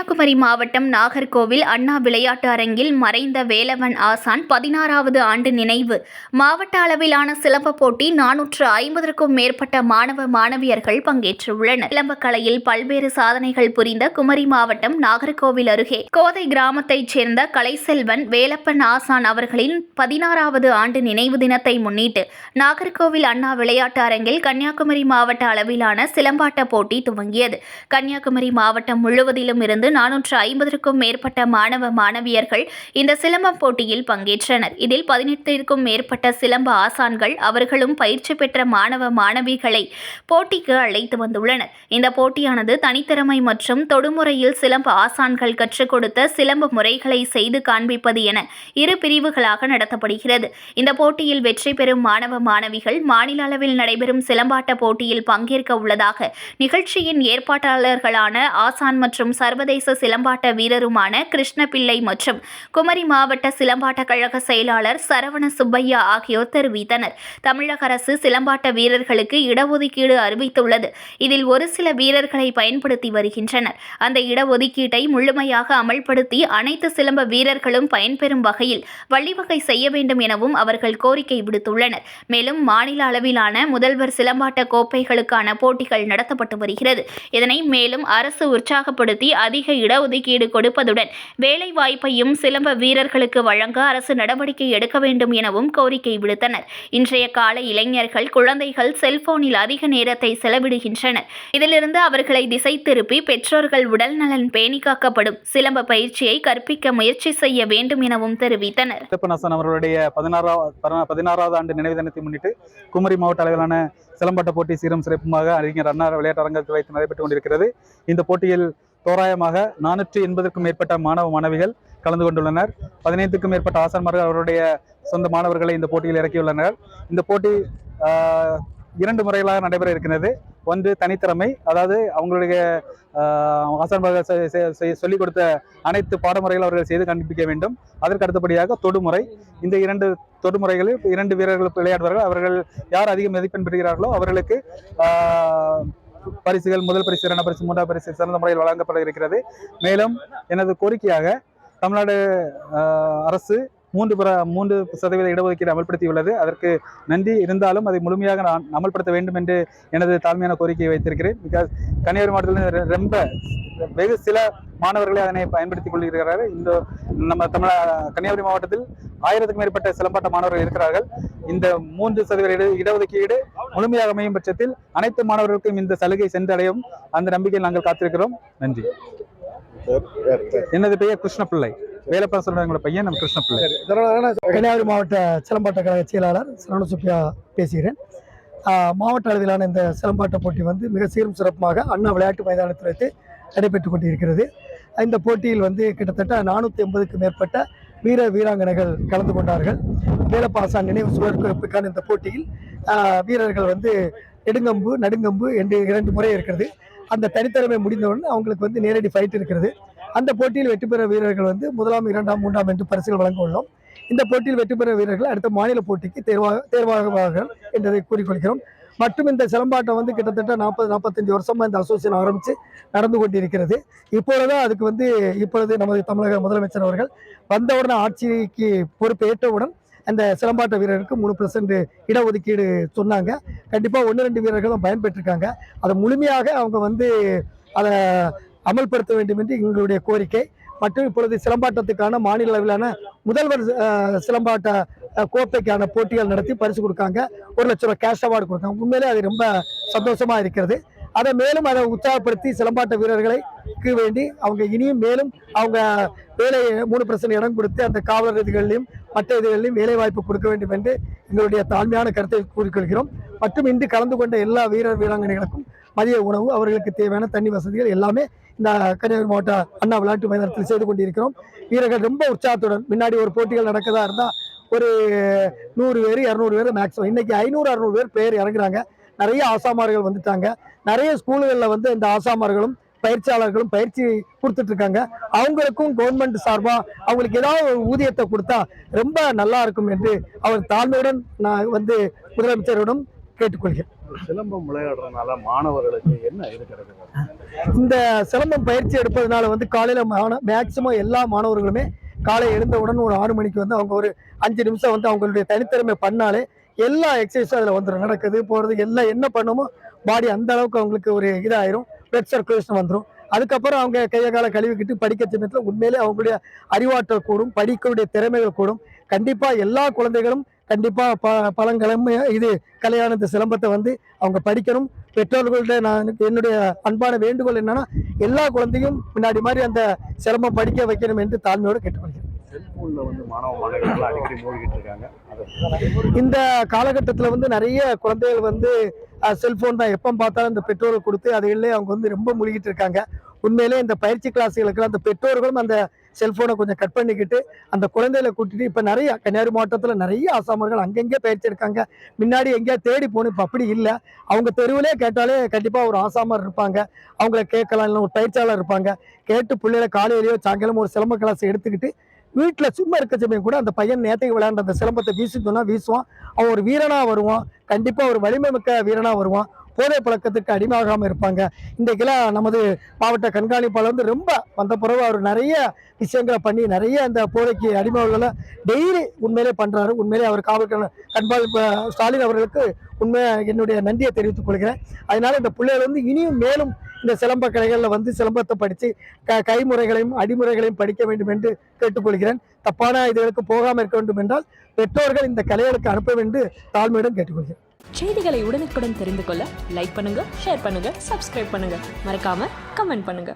கன்னியாகுமரி மாவட்டம் நாகர்கோவில் அண்ணா விளையாட்டு அரங்கில் மறைந்த வேலவன் ஆசான் பதினாறாவது ஆண்டு நினைவு. மாவட்ட அளவிலான சிலம்ப போட்டி நானூற்று ஐம்பதற்கும் மேற்பட்ட மாணவ மாணவியர்கள் பங்கேற்றுள்ளனர். சிலம்பக் கலையில் பல்வேறு சாதனைகள் புரிந்த குமரி மாவட்டம் நாகர்கோவில் அருகே கோதை கிராமத்தைச் சேர்ந்த கலைசெல்வன் வேலப்பன் ஆசான் அவர்களின் பதினாறாவது ஆண்டு நினைவு தினத்தை முன்னிட்டு நாகர்கோவில் அண்ணா விளையாட்டு அரங்கில் கன்னியாகுமரி மாவட்ட அளவிலான சிலம்பாட்ட போட்டி துவங்கியது. கன்னியாகுமரி மாவட்டம் முழுவதிலும் இருந்து நானூற்று ஐம்பதற்கும் மேற்பட்ட மாணவ மாணவியர்கள் இந்த சிலம்பம் போட்டியில் பங்கேற்றனர். இதில் பதினெட்டிற்கும் மேற்பட்ட சிலம்ப ஆசான்கள் அவர்களும் பயிற்சி பெற்ற மாணவ மாணவிகளை போட்டிக்கு அழைத்து வந்துள்ளனர். இந்த போட்டியானது தனித்திறமை மற்றும் தொடுமுறையில் சிலம்ப ஆசான்கள் கற்றுக் கொடுத்த சிலம்ப முறைகளை செய்து காண்பிப்பது என இரு பிரிவுகளாக நடத்தப்படுகிறது. இந்த போட்டியில் வெற்றி பெறும் மாணவ மாணவிகள் மாநில அளவில் நடைபெறும் சிலம்பாட்ட போட்டியில் பங்கேற்க உள்ளதாக நிகழ்ச்சியின் ஏற்பாட்டாளர்களான ஆசான் மற்றும் சர்வதேச சிலம்பாட்ட வீரருமான கிருஷ்ணபிள்ளை மற்றும் குமரி மாவட்ட சிலம்பாட்ட கழக செயலாளர் சரவண சுப்பையா ஆகியோர் தெரிவித்தனர். தமிழக அரசு சிலம்பாட்ட வீரர்களுக்கு இடஒதுக்கீடு அறிவித்துள்ளது. இதில் ஒரு சில வீரர்களை பயன்படுத்தி வருகின்றனர். அந்த இடஒதுக்கீட்டை முழுமையாக அமல்படுத்தி அனைத்து சிலம்ப வீரர்களும் பயன்பெறும் வகையில் வழிவகை செய்ய வேண்டும் எனவும் அவர்கள் கோரிக்கை விடுத்துள்ளனர். மேலும் மாநில அளவிலான முதல்வர் சிலம்பாட்ட கோப்பைகளுக்கான போட்டிகள் நடத்தப்பட்டு வருகிறது. இதனை மேலும் அரசு உற்சாகப்படுத்தி அதிக இடஒதுக்கீடு கொடுப்பதுடன் வேலைவாய்ப்பையும் சிலம்ப வீரர்களுக்கு வழங்க அரசு நடவடிக்கை எடுக்க வேண்டும் எனவும் கோரிக்கை விடுத்தனர். இன்றைய கால இளைஞர்கள் குழந்தைகள் செல்போனில் அதிக நேரத்தை செலவிடுகின்றனர். இதிலிருந்து அவர்களை திசை திருப்பி பெற்றோர்கள் உடல் நலன் பேணி காக்கப்படும் சிலம்ப பயிற்சியை கற்பிக்க முயற்சி செய்ய வேண்டும் எனவும் தெரிவித்தனர். அவர்களுடைய பதினாறாவது பதினாறாவது ஆண்டு நினைவு தினத்தை முன்னிட்டு குமரி மாவட்ட அளவிலான சிலம்பாட்ட போட்டி சீரும் சிறப்புமாக அறிஞர் அண்ணா விளையாட்டு அரங்கத்தில் வைத்து நடைபெற்றுக் கொண்டிருக்கிறது. இந்த போட்டியில் தோராயமாக நானூற்றி எண்பதுக்கும் மேற்பட்ட மாணவ மாணவிகள் கலந்து கொண்டுள்ளனர். பதினைந்துக்கும் மேற்பட்ட ஆசான்மார்கள் அவருடைய சொந்த மாணவர்களை இந்த போட்டியில் இறக்கியுள்ளனர். இந்த போட்டி இரண்டு முறைகளாக நடைபெற இருக்கிறது ஒன்று தனித்திறமை அதாவது அவங்களுடைய ஆசான்மார்கள் சொல்லிக் கொடுத்த அனைத்து பாடமுறைகள் அவர்கள் செய்து கண்டுபிடிக்க வேண்டும். அதற்கு அடுத்தபடியாக தொடுமுறை. இந்த இரண்டு தொடுமுறைகளில் இரண்டு வீரர்கள் விளையாடுவார்கள் அவர்கள் யார் அதிக மதிப்பெண் பெறுகிறார்களோ அவர்களுக்கு பரிசுகள் முதல் பரிசு இரண்டாம் பரிசு மூன்றாம் பரிசு சிறந்த முறையில் வழங்கப்பட இருக்கிறது. மேலும் எனது கோரிக்கையாக தமிழ்நாடு அரசு மூன்று பிற மூன்று சதவீத இடஒதுக்கீடு அமல்படுத்தியுள்ளது. அதற்கு நன்றி. இருந்தாலும் அதை முழுமையாக நான் அமல்படுத்த வேண்டும் என்று எனது தாழ்மையான கோரிக்கையை வைத்திருக்கிறேன். பிகாஸ் கன்னியாகுமரி மாவட்டத்தில் ரொம்ப வெகு சில மாணவர்களே அதனை பயன்படுத்திக் கொள்கிறார்கள். இந்த நம்ம தமிழ கன்னியாகுமரி மாவட்டத்தில் ஆயிரத்துக்கும் மேற்பட்ட சிலம்பாட்ட மாணவர்கள் இருக்கிறார்கள். இந்த மூன்று சதவீத இட இடஒதுக்கீடு முழுமையாக அமையும் பட்சத்தில் அனைத்து மாணவர்களுக்கும் இந்த சலுகை சென்றடையும். அந்த நம்பிக்கையில் நாங்கள் காத்திருக்கிறோம். நன்றி. எனது பெயர்? கிருஷ்ணபிள்ளை வேலப்பா சொல்றவங்களோட பையன் நம்ம கிருஷ்ணபிள்ளை கன்னியாகுமரி மாவட்ட சிலம்பாட்ட கழக செயலாளர் சரவண சுப்பியா பேசுகிறேன் மாவட்ட அளவிலான இந்த சிலம்பாட்ட போட்டி வந்து மிக சீரும் சிறப்புமாக அண்ணா விளையாட்டு மைதானத்தில் வைத்து நடைபெற்று கொண்டிருக்கிறது. இந்த போட்டியில் வந்து கிட்டத்தட்ட நானூற்றி எண்பதுக்கு மேற்பட்ட வீர வீராங்கனைகள் கலந்து கொண்டார்கள். வேலப்பாசான் நினைவு சுழற்கான இந்த போட்டியில் ஆஹ் வீரர்கள் வந்து நெடுங்கம்பு நடுங்கம்பு என்று இரண்டு முறை இருக்கிறது. அந்த தனித்திறமை முடிந்தவுடன் அவங்களுக்கு வந்து நேரடி ஃபைட் இருக்கிறது. அந்த போட்டியில் வெற்றி பெற வீரர்கள் வந்து முதலாம் இரண்டாம் மூன்றாம் என்று பரிசுகள் வழங்க உள்ளோம். இந்த போட்டியில் வெற்றி பெற வீரர்கள் அடுத்த மாநில போட்டிக்கு தேர்வாக தேர்வாகுவார்கள் என்பதை கூறிக்கொள்கிறோம். மற்றும் இந்த சிலம்பாட்டம் வந்து கிட்டத்தட்ட நாற்பது நாற்பத்தஞ்சு வருஷமாக இந்த அசோசியேஷன் ஆரம்பித்து நடந்து கொண்டிருக்கிறது. இப்பொழுது அதுக்கு வந்து இப்பொழுது நமது தமிழக முதலமைச்சர் அவர்கள் வந்தவுடன் ஆட்சிக்கு பொறுப்பேற்றவுடன் அந்த சிலம்பாட்ட வீரருக்கு மூணு பர்சன்ட் இடஒதுக்கீடு சொன்னாங்க. கண்டிப்பாக ஒன்று ரெண்டு வீரர்களும் பயன்பெற்றிருக்காங்க. அதை முழுமையாக அவங்க வந்து அதை அமல்படுத்த வேண்டும் என்று எங்களுடைய கோரிக்கை. மற்றும் இப்பொழுது சிலம்பாட்டத்துக்கான மாநில அளவிலான முதல்வர் சிலம்பாட்ட கோப்பைக்கான போட்டிகள் நடத்தி பரிசு கொடுக்காங்க. ஒரு லட்ச ரூபா கேஷ் அவார்டு கொடுக்காங்க. உண்மையிலே அது ரொம்ப சந்தோஷமா இருக்கிறது. அதை மேலும் அதை உற்சாகப்படுத்தி சிலம்பாட்ட வீரர்களுக்கு வேண்டி அவங்க இனியும் மேலும் அவங்க வேலை மூணு பிரச்சனை இடம் கொடுத்து அந்த காவலர் இதுகளிலும் மற்ற இதுகளிலும் வேலை வாய்ப்பு கொடுக்க வேண்டும் என்று எங்களுடைய தாழ்மையான கருத்தை கூறிக்கொள்கிறோம். மற்றும் இன்று கலந்து கொண்ட எல்லா வீரர் வீராங்கனைகளுக்கும் மதிய உணவு அவர்களுக்கு தேவையான தண்ணி வசதிகள் எல்லாமே இந்த கன்னியாகுமரி மாவட்ட அண்ணா விளையாட்டு மைதானத்தில் செய்து கொண்டிருக்கிறோம். வீரர்கள் ரொம்ப உற்சாகத்துடன் முன்னாடி ஒரு போட்டிகள் நடக்கதா இருந்தால் ஒரு நூறு பேர் இரநூறு பேர் மேக்ஸிமம் இன்னைக்கு ஐநூறு அறுநூறு பேர் பேர் இறங்குறாங்க. நிறைய ஆசாமார்கள் வந்துட்டாங்க. நிறைய ஸ்கூல்களில் வந்து இந்த ஆசாமார்களும் பயிற்சியாளர்களும் பயிற்சி கொடுத்துட்டு இருக்காங்க. அவங்களுக்கும் கவர்மெண்ட் சார்பா அவங்களுக்கு ஏதாவது ஒரு ஊதியத்தை கொடுத்தா ரொம்ப நல்லா இருக்கும் என்று அவர் தாழ்மையுடன் நான் வந்து முதலமைச்சரிடம் கேட்டுக்கொள்கிறேன். சிலம்பம் விளையாடுறதுனால மாணவர்களுக்கு என்ன இது கிடைக்குது இந்த சிலம்பம் பயிற்சி எடுப்பதனால வந்து காலையில் மேக்சிமம் எல்லா மாணவர்களுமே காலை எழுந்தவுடன் ஒரு ஆறு மணிக்கு வந்து அவங்க ஒரு அஞ்சு நிமிஷம் வந்து அவங்களுடைய தனித்திறமை பண்ணாலே எல்லா எக்ஸசைஸும் அதில் வந்துடும் நடக்குது போகிறது எல்லாம் என்ன பண்ணுமோ பாடி அந்த அளவுக்கு அவங்களுக்கு ஒரு இதாயிரும். பிளட் சர்க்குலேஷன் வந்துடும் அதுக்கப்புறம் அவங்க கையை காலை கழுவிக்கிட்டு படிக்க சமயத்தில் உண்மையிலே அவங்களுடைய அறிவாற்றல் கூடும் படிக்கக்கூடிய திறமைகள் கூடும். கண்டிப்பாக எல்லா குழந்தைகளும் கண்டிப்பாக ப பழங்கிழமை இது கலையான இந்த சிலம்பத்தை வந்து அவங்க படிக்கணும். பெற்றோர்கள்ட்ட நான் என்னுடைய அன்பான வேண்டுகோள் என்னன்னா எல்லா குழந்தையும் முன்னாடி மாதிரி அந்த சிலம்பம் படிக்க வைக்கணும் என்று தாழ்மையோடு கேட்டுக்கொள்கிறேன். செல்போன்ல வந்து மாணவ மாணவிகள் அடிக்கடி மூழ்கிட்டு இருக்காங்க. இந்த காலகட்டத்தில் வந்து நிறைய குழந்தைகள் வந்து செல்போன் தான் எப்போ பார்த்தாலும் இந்த பெற்றோர்கள் கொடுத்து அதுகளிலே அவங்க வந்து ரொம்ப மூழ்கிட்டு இருக்காங்க. உண்மையிலே இந்த பயிற்சி கிளாஸுகளுக்கு அந்த பெற்றோர்களும் அந்த செல்போனை கொஞ்சம் கட் பண்ணிக்கிட்டு அந்த குழந்தைகளை கூட்டிட்டு இப்போ நிறைய கன்னியாகுமரி மாவட்டத்தில் நிறைய ஆசாமர்கள் அங்கங்கே பயிற்சி எடுக்காங்க முன்னாடி எங்கேயா தேடி போகணும் இப்போ அப்படி இல்லை. அவங்க தெருவிலே கேட்டாலே கண்டிப்பாக ஒரு ஆசாமர் இருப்பாங்க. அவங்கள கேட்கலாம் இல்லை ஒரு பயிற்சியாளர் இருப்பாங்க. கேட்டு பிள்ளைகளை காலையிலேயோ சாயங்காலம் ஒரு சிலம்ப கிளாஸ் எடுத்துக்கிட்டு வீட்டில் சும்மா இருக்க சமயம் கூட அந்த பையன் நேற்றுக்கு விளையாண்ட அந்த சிலம்பத்தை வீசிட்டோம்னா வீசுவான். அவன் ஒரு வீரனாக வருவான். கண்டிப்பாக ஒரு வலிமை மிக்க வீரனாக வருவான். போதை பழக்கத்துக்கு அடிமையாகாமல் இருப்பாங்க. இன்றைக்கெல்லாம் நமது மாவட்ட கண்காணிப்பாளர் வந்து ரொம்ப வந்த பிறகு அவர் நிறைய விஷயங்களை பண்ணி நிறைய அந்த போதைக்கு அடிமைகளை டெய்லி உண்மையிலே பண்ணுறாரு உண்மையிலே அவர் காவல் கண்காணிப்பு ஸ்டாலின் அவர்களுக்கு உண்மையாக என்னுடைய நன்றியை தெரிவித்துக் கொள்கிறேன். அதனால இந்த பிள்ளைகள் வந்து இனியும் மேலும் இந்த சிலம்ப கலைகளில் வந்து சிலம்பத்தை படித்து க கைமுறைகளையும் அடிமுறைகளையும் படிக்க வேண்டும் என்று கேட்டுக்கொள்கிறேன். தப்பான இதுகளுக்கு போகாமல் இருக்க வேண்டும் என்றால் பெற்றோர்கள் இந்த கலைகளுக்கு அனுப்ப வேண்டும் தாழ்மையுடன் கேட்டுக்கொள்கிறேன். செய்திகளை உடனுக்குடன் தெரிந்து கொள்ள லைக் பண்ணுங்க ஷேர் பண்ணுங்க சப்ஸ்கிரைப் பண்ணுங்க. மறக்காம கமெண்ட் பண்ணுங்க.